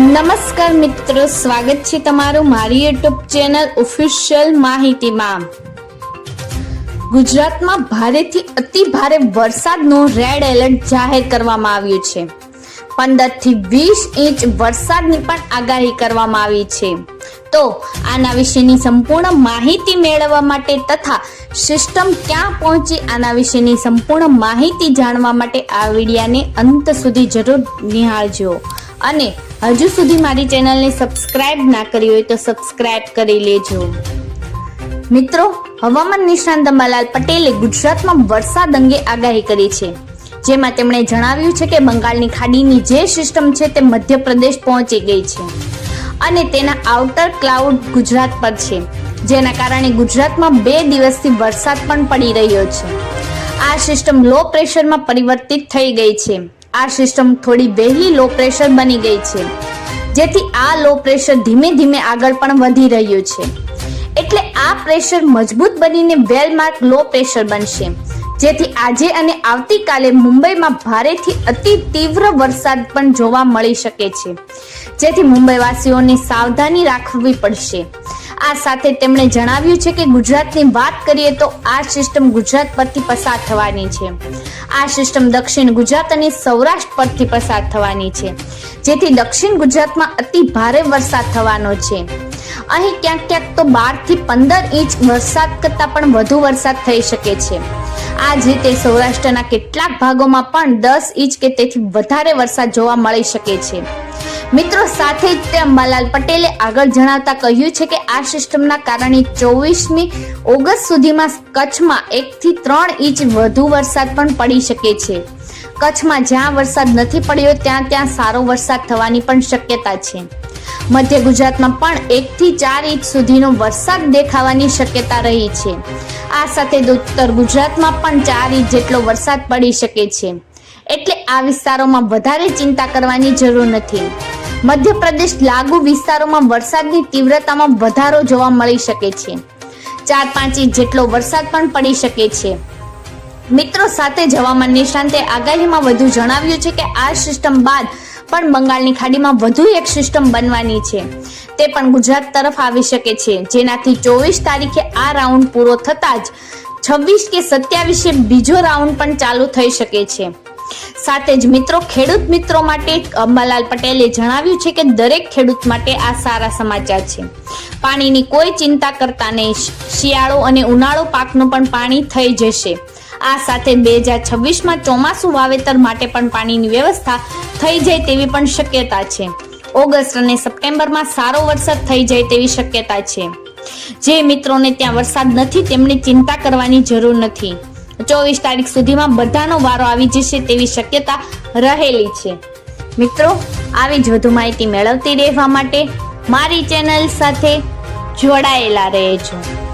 નમસ્કાર મિત્રો, સ્વાગત છે તમારું મારી યુટ્યુબ ચેનલ ઓફિશિયલ માહિતીમાં. ગુજરાતમાં ભારેથી અતિ ભારે વરસાદનું રેડ એલર્ટ જાહેર કરવામાં આવ્યું છે. પંદરથી વીસ ઇંચ વરસાદની પણ આગાહી કરવામાં આવી છે. તો આના વિશેની સંપૂર્ણ માહિતી મેળવવા માટે તથા સિસ્ટમ ક્યાં પહોંચી આના વિશેની સંપૂર્ણ માહિતી જાણવા માટે આ વિડીયાને અંત સુધી જરૂર નિહાળજો. અને હજુ સુધી મારી ચેનલને સબસ્ક્રાઇબ ના કરી હોય તો સબસ્ક્રાઇબ કરી લેજો. મિત્રો, હવામાન નિષ્ણાંત અંબાલાલ પટેલે ગુજરાતમાં વરસાદ અંગે આગાહી કરી છે. જેમાં તેમણે જણાવ્યું છે કે બંગાળની ખાડીની જે સિસ્ટમ છે તે મધ્યપ્રદેશ પહોંચી ગઈ છે. અને તેના આઉટર ક્લાઉડ ગુજરાત પર છે. જેના કારણે ગુજરાતમાં બે દિવસથી વરસાદ પણ પડી રહ્યો છે. આ સિસ્ટમ લો પ્રેશરમાં પરિવર્તિત થઈ ગઈ છે. આ સિસ્ટમ થોડી વહેલી લો પ્રેશર બની ગઈ છે. જેથી આ લો પ્રેશર ધીમે ધીમે આગળ પણ વધી રહ્યું છે. એટલે આ પ્રેશર મજબૂત બનીને વેલમાર્ક લો પ્રેશર બનશે. જેથી આજે અને આવતીકાલે મુંબઈમાં ભારેથી અતિ તીવ્ર વરસાદ પણ જોવા મળી શકે છે. જેથી મુંબઈવાસીઓને સાવધાની રાખવી પડશે. આ સાથે તેમણે જણાવ્યું છે કે ગુજરાતની વાત કરીએ તો આ સિસ્ટમ ગુજરાત પરથી પસાર થવાની છે. આ સિસ્ટમ દક્ષિણ ગુજરાત અને સૌરાષ્ટ્ર પરથી પસાર થવાની છે. જેથી દક્ષિણ ગુજરાતમાં અતિ ભારે વરસાદ થવાનો છે. અહીં ક્યાંક ક્યાંક તો બારથી પંદર ઇંચ વરસાદ કરતાં પણ વધુ વરસાદ થઈ શકે છે. આ જ રીતે સૌરાષ્ટ્રના કેટલાક ભાગોમાં પણ દસ ઇંચ કે તેથી વધારે વરસાદ જોવા મળી શકે છે. મિત્રો, સાથે જ અંબાલાલ પટેલે આગળ જણાવતા કહ્યું છે કે આ સિસ્ટમના કારણે ચોવીસમી ઓગસ્ટ સુધીમાં કચ્છમાં એકથી ત્રણ ઇંચ વધુ વરસાદ પણ પડી શકે છે. કચ્છમાં જ્યાં વરસાદ નથી પડ્યો, ત્યાં ત્યાં સારો વરસાદ થવાની પણ શક્યતા છે. મધ્ય ગુજરાતમાં પણ એકથી ચાર ઇંચ સુધીનો વરસાદ દેખાવાની શક્યતા રહી છે. આ સાથે ઉત્તર ગુજરાતમાં પણ ચાર ઇંચ જેટલો વરસાદ પડી શકે છે. એટલે આ વિસ્તારોમાં વધારે ચિંતા કરવાની જરૂર નથી. મધ્યપ્રદેશ લાગુ વિસ્તારોમાં વરસાદની તીવ્રતામાં વધારો જોવા મળી શકે છે. ચાર પાંચ ઇંચ જેટલો વરસાદ પણ પડી શકે છે. મિત્રો સાથે જ હવામાન નિષ્ણાંતે આગાહીમાં વધુ જણાવ્યું છે કે આ સિસ્ટમ બાદ પણ બંગાળની ખાડીમાં વધુ એક સિસ્ટમ બનવાની છે. તે પણ ગુજરાત તરફ આવી શકે છે. જેનાથી ચોવીસ તારીખે આ રાઉન્ડ પૂરો થતાં જ છવ્વીસ કે સત્યાવીસે બીજો રાઉન્ડ પણ ચાલુ થઈ શકે છે. સાથે જ મિત્રો, ખેડૂત મિત્રો માટે અંબાલાલ પટેલે જણાવ્યું છે કે દરેક ખેડૂત માટે આ સારા સમાચાર છે. પાણીની કોઈ ચિંતા કરતા નહીં. શિયાળો અને ઉનાળો પાકનું પણ પાણી થઈ જશે. આ સાથે બે હજાર છવ્વીસમાં ચોમાસું વાવેતર માટે પણ પાણીની વ્યવસ્થા થઈ જાય તેવી પણ શક્યતા છે. ઓગસ્ટ અને સપ્ટેમ્બરમાં સારો વરસાદ થઈ જાય તેવી શક્યતા છે. જે મિત્રોને ત્યાં વરસાદ નથી તેમણે ચિંતા કરવાની જરૂર નથી. ચોવીસ તારીખ સુધીમાં બધાનો વારો આવી જશે તેવી શક્યતા રહેલી છે. મિત્રો, આવી જ વધુ માહિતી મેળવતી રહેવા માટે મારી ચેનલ સાથે જોડાયેલા રહેજો.